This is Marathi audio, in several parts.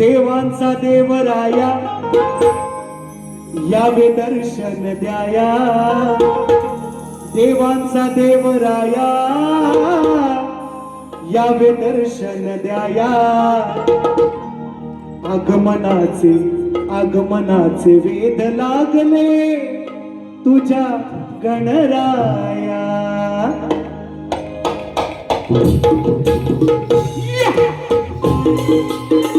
देवांचा देवराया यावे दर्शन द्याया. देवांचा देवराया यावे दर्शन द्याया. आगमनाचे आगमनाचे वेद लागले तुझ्या गणराया.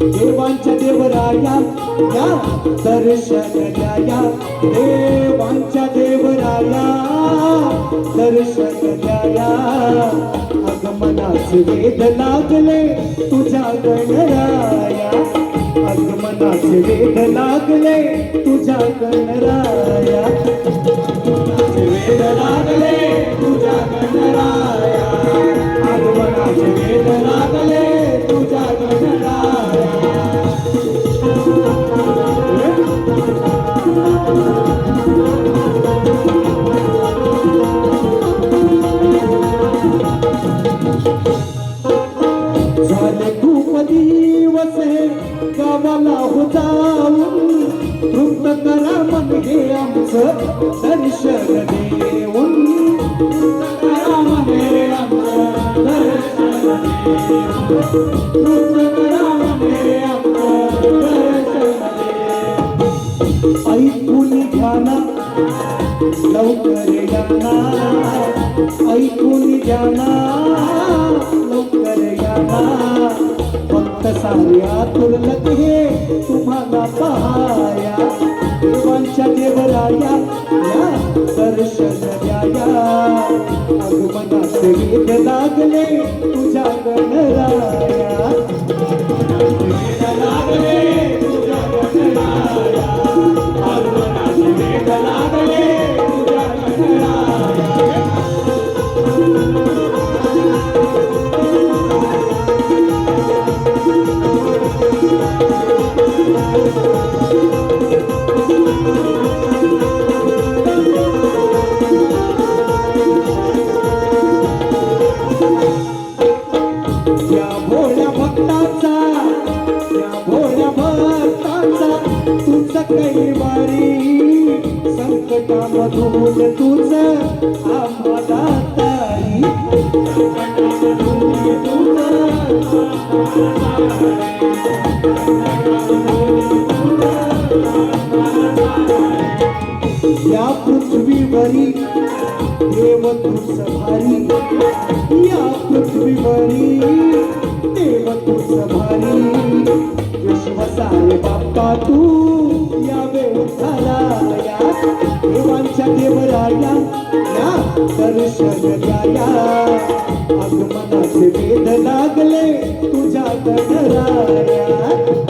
देवांच्या देवराया या दर्शन द्याया देवांच्या देवराया दर्शन द्याया आगमनाचे वेद लागले तुझ्या गणराया. आगमनाचे वेद लागले तुझ्या गणराया. तृप्त करा मन हे आमचं दर्शन देऊन. तृप्त आमचं दर्शन देऊन. ऐकून घ्या ना लवकर या ऐकून घ्या ना लवकर या फक्त साऱ्या तुरलत हे तुम्हाला पहाया. भगवानच्या देवराया या दर्शन द्याया. आगमनाचे गीत लागले तुझ्या गणराया या भोळ्या भक्ताचा या भोळ्या तुझं कैवारी संकटामधून आम्हाला तारी. या पृथ्वीवरी देव तुझ भारी या पृथ्वीवरी देव तुझ भारी विश्वसाय बाप्पा तू यावे उद्धाराया देवांच्या देवराया या दर्शन द्याया आगमनाचे वेद लागले तुझ्या गणराया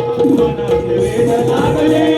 आगमनाचे वेद लागले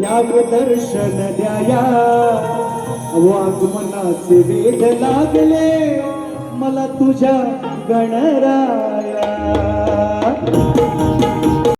याव दर्शन द्याया वागमनाचे वेद लागले. मला तुझ्या गणराया.